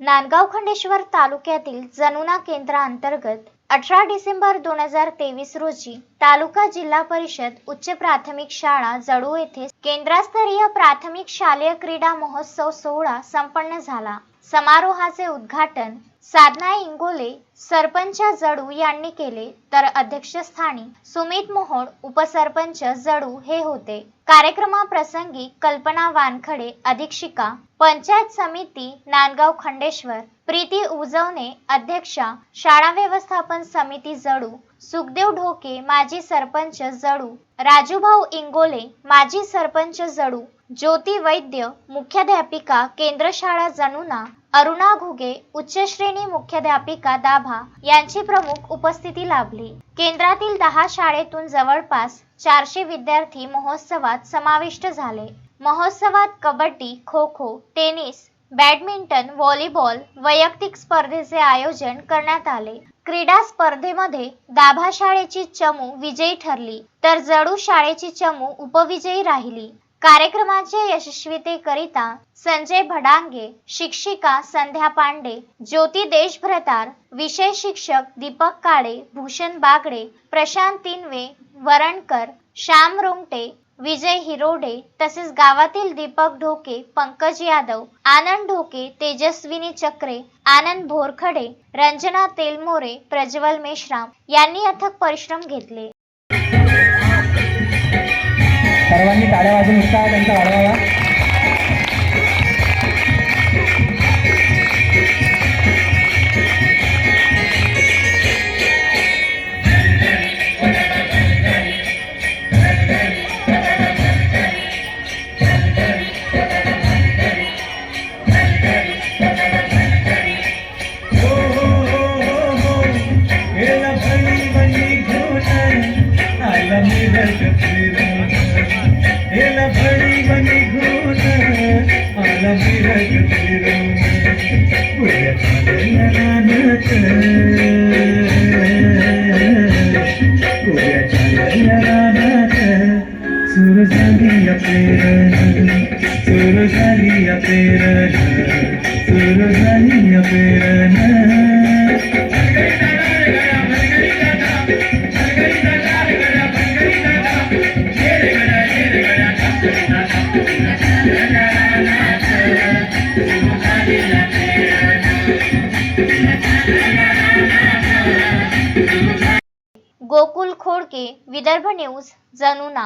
नांदगाव खंडेश्वर तालुक्यातील जनुना केंद्राअंतर्गत अठरा डिसेंबर दोन हजार तेवीस रोजी तालुका जिल्हा परिषद उच्च प्राथमिक शाळा जळू येथे केंद्रस्तरीय प्राथमिक शालेय क्रीडा महोत्सव सोहळा संपन्न झाला. समारोहाचे उद्घाटन साधना इंगोले सरपंच जडू यांनी केले. तर अध्यक्षस्थानी सुमित मोहोळ उपसरपंच जडू हे होते. कार्यक्रमाप्रसंगी कल्पना वानखडे अधीक्षिका पंचायत समिती नांदगाव खंडेश्वर प्रीती उजवणे अध्यक्षा शाळा व्यवस्थापन समिती जडू सुखदेव ढोके माजी सरपंच जडू राजूभाऊ इंगोले माजी सरपंच जडू ज्योती वैद्य मुख्याध्यापिका केंद्र शाळा जनुना अरुणा घुगे उच्च श्रेणी मुख्याध्यापिका दाभा यांची प्रमुख उपस्थिती लाभली. केंद्रातील दहा शाळेतून जवळपास चारशे विद्यार्थी महोत्सवात समाविष्ट झाले. महोत्सवात kabaddi kho kho tennis badminton volleyball वैयक्तिक स्पर्धेचे आयोजन करण्यात आले. क्रीडा स्पर्धेमध्ये दाभा शाळेची चमू विजयी ठरली तर जडू शाळेची चमू उपविजयी राहिली. कार्यक्रमाचे यशस्वीतेकरिता संजय भडांगे शिक्षिका संध्या पांडे ज्योती देशभ्रतार विषय शिक्षक दीपक काळे भूषण बागडे प्रशांत तिनवे वरणकर श्याम रोमटे विजय हिरोडे तसेच गावातील दीपक ढोके पंकज यादव आनंद ढोके तेजस्विनी चक्रे आनंद भोरखडे रंजना तेलमोरे प्रज्वल मेश्राम यांनी अथक परिश्रम घेतले. सर्वांनी टाळ्या वाजून उत्साह त्यांचा वाढवावा. गेला फणी बनी Surajaliya perana, surajaliya perana. Gokul Khodke Vidarbha news Januna.